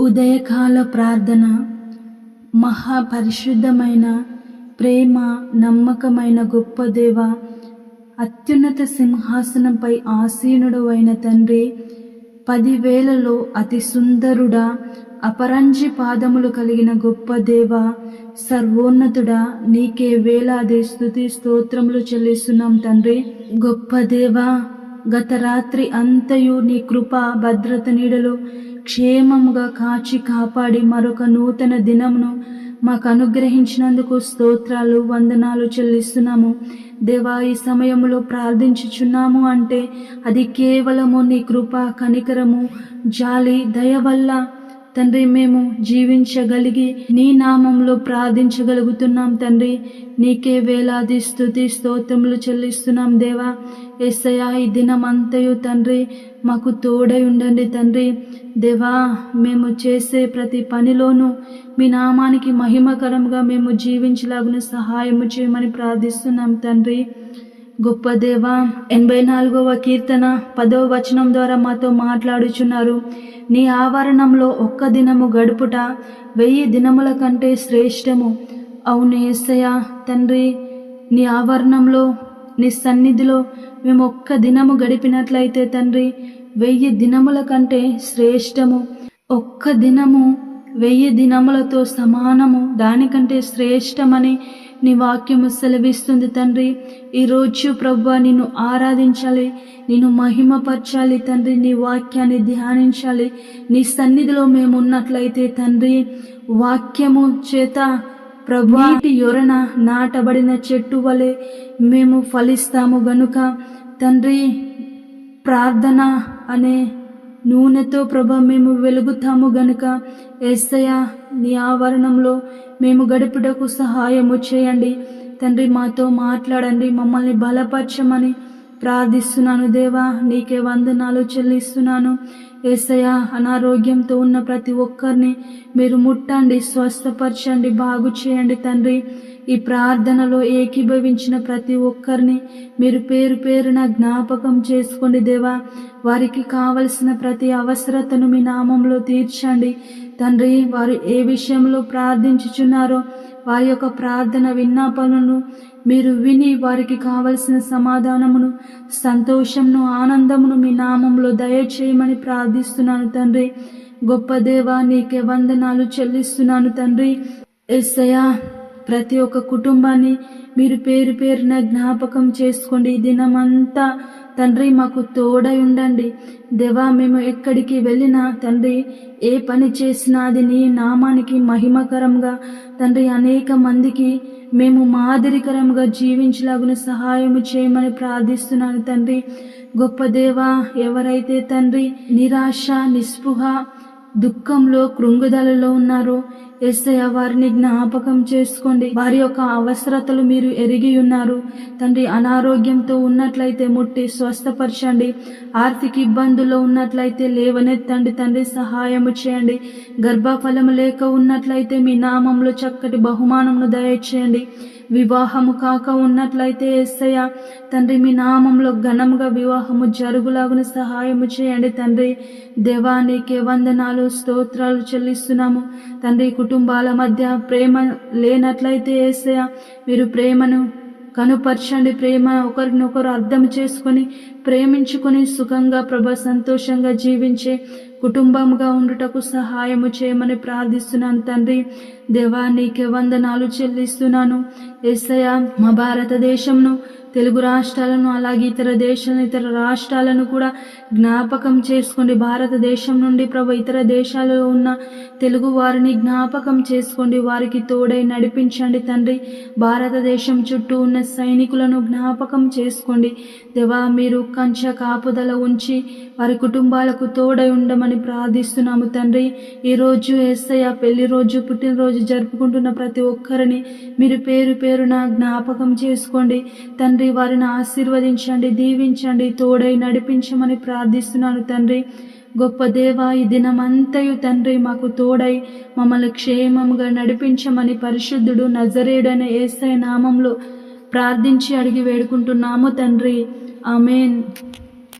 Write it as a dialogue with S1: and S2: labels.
S1: ఉదయకాల ప్రార్థన మహాపరిశుద్ధమైన ప్రేమ నమ్మకమైన గొప్ప దేవ అత్యున్నత సింహాసనంపై ఆసీనుడు అయిన తండ్రి పదివేలలో అతి సుందరుడా అపరంజి పాదములు కలిగిన గొప్ప దేవ సర్వోన్నతుడా నీకే వేలాది స్థుతి స్తోత్రములు చెల్లిస్తున్నాం తండ్రి. గొప్ప దేవ గత రాత్రి అంతయు నీ కృప భద్రత నీడలో క్షేమముగా కాచి కాపాడి మరొక నూతన దినమును మాకు అనుగ్రహించినందుకు స్తోత్రాలు వందనాలు చెల్లిస్తున్నాము. దేవా ఈ సమయంలో ప్రార్థించుచున్నాము అంటే అది కేవలము నీ కృప కనికరము జాలి దయ వల్ల తండ్రి మేము జీవించగలిగి నీ నామంలో ప్రార్థించగలుగుతున్నాం తండ్రి. నీకే వేలాది స్థుతి స్తోత్రములు చెల్లిస్తున్నాం దేవా. ఎస్సయా ఈ దినమంతయు తండ్రి మాకు తోడై ఉండండి తండ్రి. దేవా మేము చేసే ప్రతి పనిలోనూ మీ నామానికి మహిమకరంగా మేము జీవించలాగున సహాయము చేయమని ప్రార్థిస్తున్నాం తండ్రి. గొప్ప దేవ ఎనభై నాలుగవ కీర్తన పదవ వచనం ద్వారా మాతో మాట్లాడుచున్నారు. నీ ఆవరణంలో ఒక్క దినము గడుపుట వెయ్యి దినముల కంటే శ్రేష్టము. అవును ఏసయ తండ్రి నీ ఆవరణంలో నీ సన్నిధిలో మేము ఒక్క దినము గడిపినట్లయితే తండ్రి వెయ్యి దినముల కంటే శ్రేష్టము. ఒక్క దినము వెయ్యి దినములతో సమానము దానికంటే శ్రేష్టమని నీ వాక్యము సెలవిస్తుంది తండ్రి. ఈరోజు ప్రభు నిన్ను ఆరాధించాలి నిన్ను మహిమపరచాలి తండ్రి. నీ వాక్యాన్ని ధ్యానించాలి. నీ సన్నిధిలో మేము ఉన్నట్లయితే తండ్రి వాక్యము చేత ప్రభు నీటి యొరన నాటబడిన చెట్టు వలె మేము ఫలిస్తాము గనుక తండ్రి ప్రార్థన అనే నూనెతో ప్రభ మేము వెలుగుతాము గనుక. ఏసయ నీ ఆవరణంలో మేము గడుపుటకు సహాయము చేయండి. తండ్రి మాతో మాట్లాడండి. మమ్మల్ని బలపరచమని ప్రార్థిస్తున్నాను దేవా. నీకే వందనాలు చెల్లిస్తున్నాను. ఏసయ అనారోగ్యంతో ఉన్న ప్రతి ఒక్కరిని మీరు ముట్టండి స్వస్థపరచండి బాగు చేయండి తండ్రి. ఈ ప్రార్థనలో ఏకీభవించిన ప్రతి ఒక్కరిని మీరు పేరు పేరున జ్ఞాపకం చేసుకోండి దేవా. వారికి కావలసిన ప్రతి అవసరతను మీ నామంలో తీర్చండి. తండ్రి వారు ఏ విషయంలో ప్రార్థించుచున్నారో వారి యొక్క ప్రార్థన విన్నాపలను మీరు విని వారికి కావలసిన సమాధానమును సంతోషమును ఆనందమును మీ నామంలో దయచేయమని ప్రార్థిస్తున్నాను తండ్రి. గొప్ప దేవా నీకే వందనాలు చెల్లిస్తున్నాను తండ్రి. ఎస్సయా ప్రతి ఒక్క కుటుంబాన్ని మీరు పేరు పేరున జ్ఞాపకం చేసుకోండి. ఈ దినమంతా తండ్రి మాకు తోడై ఉండండి. దేవా మేము ఎక్కడికి వెళ్ళినా తండ్రి ఏ పని చేసినా అది నీ నామానికి మహిమకరంగా తండ్రి అనేక మందికి మేము మాదిరికరంగా జీవించలాగున సహాయము చేయమని ప్రార్థిస్తున్నాను తండ్రి. గొప్ప దేవా ఎవరైతే తండ్రి నిరాశ నిస్పృహ దుఃఖంలో కృంగుదలలో ఉన్నారో ఎస్ఐ వారిని జ్ఞాపకం చేసుకోండి. వారి యొక్క అవసరతలు మీరు ఎరిగి ఉన్నారు. తండ్రి అనారోగ్యంతో ఉన్నట్లయితే ముట్టి స్వస్థపరచండి. ఆర్థిక ఇబ్బందుల్లో ఉన్నట్లయితే లేవనెత్తండి. తండ్రి సహాయము చేయండి. గర్భఫలము లేక ఉన్నట్లయితే మీ నామంలో చక్కటి బహుమానమును దయచేయండి. వివాహము కాక ఉన్నట్లయితే ఎస్సయ్య తండ్రి మీ నామంలో ఘనంగా వివాహము జరుగులాగున సహాయము చేయండి. తండ్రి దేవానికి వందనాలు స్తోత్రాలు చెల్లిస్తున్నాము. తండ్రి కుటుంబాల మధ్య ప్రేమ లేనట్లయితే ఏసయ మీరు ప్రేమను కనుపరచండి. ప్రేమ ఒకరినొకరు అర్థం చేసుకొని ప్రేమించుకొని సుఖంగా ప్రభ సంతోషంగా జీవించే కుటుంబంగా ఉండుటకు సహాయము చేయమని ప్రార్థిస్తున్నాను తండ్రి. దేవా నీకే వందనాలు చెల్లిస్తున్నాను. ఎస్సయ మా భారతదేశంను తెలుగు రాష్ట్రాలను అలాగే ఇతర దేశాలను ఇతర రాష్ట్రాలను కూడా జ్ఞాపకం చేసుకోండి. భారతదేశం నుండి ప్రభు ఇతర దేశాలలో ఉన్న తెలుగు వారిని జ్ఞాపకం చేసుకోండి. వారికి తోడై నడిపించండి తండ్రి. భారతదేశం చుట్టూ ఉన్న సైనికులను జ్ఞాపకం చేసుకోండి. దేవా మీరు కంచె కాపుదల ఉంచి వారి కుటుంబాలకు తోడై ఉండమని ప్రార్థిస్తున్నాము తండ్రి. ఈరోజు ఎస్ఐ పెళ్ళి రోజు పుట్టినరోజు జరుపుకుంటున్న ప్రతి ఒక్కరిని మీరు పేరు పేరున జ్ఞాపకం చేసుకోండి. తండ్రి తండ్రి వారిని ఆశీర్వదించండి దీవించండి తోడై నడిపించమని ప్రార్థిస్తున్నాను తండ్రి. గొప్ప దేవ ఈ దినమంతయు తండ్రి మాకు తోడై మమ్మల్ని క్షేమంగా నడిపించమని పరిశుద్ధుడు నజరేడనే ఏసై నామంలో ప్రార్థించి అడిగి వేడుకుంటున్నాము తండ్రి. ఆమెన్.